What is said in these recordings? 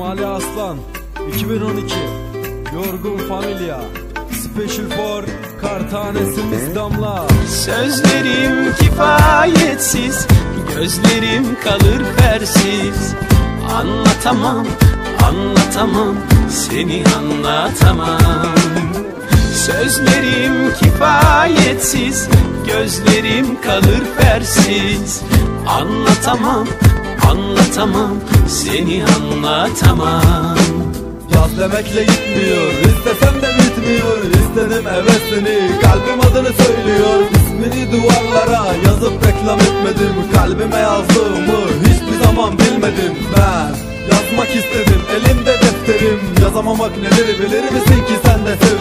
Cumali Aslan 2012 Yorgun Familia Special for Kar tanesimiz damla. Sözlerim kifayetsiz Gözlerim kalır fersiz. Anlatamam, anlatamam Seni anlatamam. Sözlerim kifayetsiz Gözlerim kalır fersiz. Anlatamam, anlatamam Seni anlatamam. Yaz demekle gitmiyor İstesem de bitmiyor. İstedim hevesini Kalbim adını söylüyor. İsmini duvarlara yazıp reklam etmedim. Kalbime yazdığımı hiçbir zaman bilmedim. Ben yazmak istedim elimde defterim. Yazamamak nedir bilir misin ki sen de sevdiğim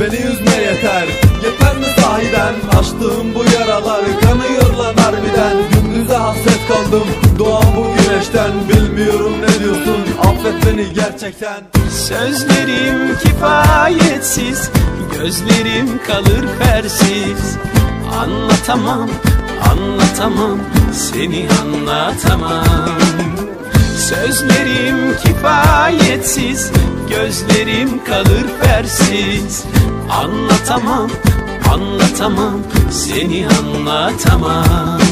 Beni üzme yeter. Yeter mi sahiden? Açtığım bu yaralar kanıyor lan harbiden. Gündüze hasret kaldım. Doğan bu güneşten. Bilmiyorum ne diyorsun. Affet beni gerçekten. Sözlerim kifayetsiz. Gözlerim kalır fersiz Anlatamam, anlatamam. Seni anlatamam. Sözlerim kifayetsiz Gözlerim kalır fersiz Anlatamam, anlatamam Seni anlatamam